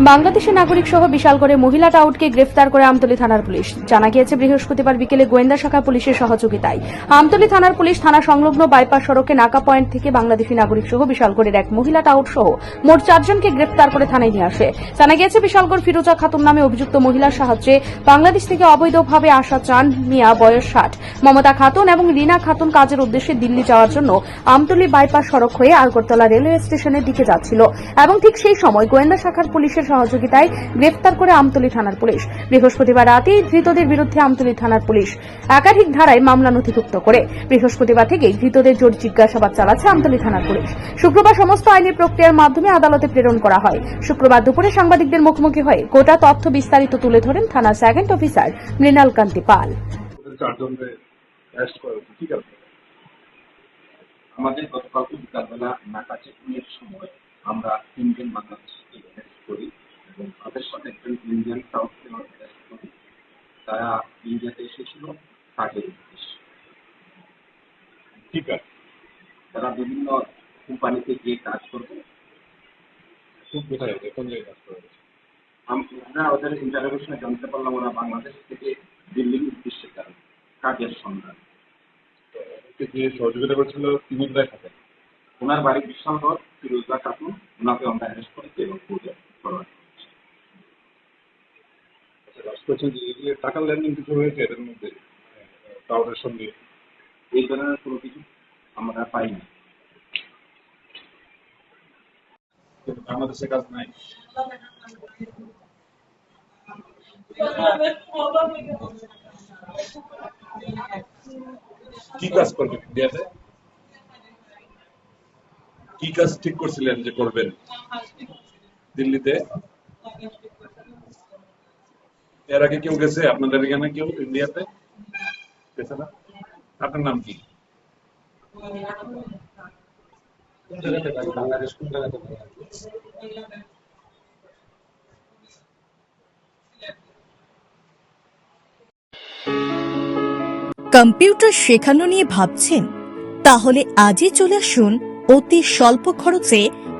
বাংলাদেশি নাগরিক সহ বিশালগড়ে মহিলা টাউটকে গ্রেফতার করে আমতলী থানার পুলিশ। জানা গিয়েছে, বৃহস্পতিবার বিকেলে গোয়েন্দা শাখা পুলিশের সহযোগিতায়। আমতলী থানার পুলিশ থানা সংলগ্ন বাইপাস সড়কে নাকা পয়েন্ট থেকে বাংলাদেশি নাগরিক সহ বিশালগড়ের এক মহিলা টাউট সহ মোট চারজনকে গ্রেফতার করে থানায় নিয়ে আসে। জানা গিয়েছে, বিশালগড় ফিরোজা খাতুন নামে অভিযুক্ত মহিলার সাহায্যে বাংলাদেশ থেকে অবৈধভাবে আসা চান মিয়া, বয়স ষাট। মমতা খাতুন এবং রিনা খাতুন কাজের উদ্দেশ্যে দিল্লি যাওয়ার জন্য আমতলী বাইপাস সড়ক হয়ে আগরতলা রেলওয়ে স্টেশনের দিকে যাচ্ছিল। এবং ঠিক সেই সময় গোয়েন্দা শাখার পুলিশের সহযোগিতায় গ্রেফতার করে আমতলী থানার পুলিশ। বৃহস্পতিবার রাতেই ধৃতদের বিরুদ্ধে আমতলী থানার পুলিশ একাধিক ধারায় মামলা নথিভুক্ত করে। বৃহস্পতিবার থেকেই ধৃতদের জোর জিজ্ঞাসাবাদ চালাচ্ছে আমতলী থানার পুলিশ। শুক্রবার সমস্ত আইনি প্রক্রিয়ার মাধ্যমে আদালতে প্রেরণ করা হয়। শুক্রবার দুপুরে সাংবাদিকদের মুখোমুখি হয়ে গোটা তথ্য বিস্তারিত তুলে ধরেন থানা সেকেন্ড অফিসার মৃণাল কান্তি পাল। আমাদের গতকালকে বিকালবেলা নাকা চেকিংয়ের সময় আমরা তিনজন করি সাথে একজন ইন্ডিয়ান করি তারা ইন্ডিয়াতে এসেছিল কাজের উদ্দেশ্যে ঠিক আছে। তারা বিভিন্ন কোম্পানিতে গিয়ে কাজ করবে। কোথায় কোন জায়গায় কাজ করা হয়েছে? আমরা ওদের ইন্টারভিউশনে জানতে পারলাম ওরা বাংলাদেশ থেকে দিল্লির উদ্দেশ্যে কাজের সন্ধান। যে সহযোগিতা করেছিল ওনার বাড়ি বিশালগড় ফিরোজা খাতুন ওনাকে আমরা অ্যারেস্ট করেছি এবং কোর্টে ফরওয়ার্ড আচ্ছা যে এই যে টাকার লেনদেন কিছু হয়েছে এদের মধ্যে টাওয়ারের সঙ্গে, এই ধরনের কোনো কিছু আমরা পাইনি। কিন্তু বাংলাদেশে কাজ নাই। কি কাজ করবেন ইন্ডিয়াতে? কি কাজ ঠিক করছিলেন যে করবেন? দিল্লিতে? এর আগে কেউ গেছে? আপনাদের এখানে কেউ? ইন্ডিয়াতে গেছে না? আপনার নাম কি? কম্পিউটার শেখানো নিয়ে ভাবছেন? তাহলে আজই চলে আসুন অতি স্বল্প খরচে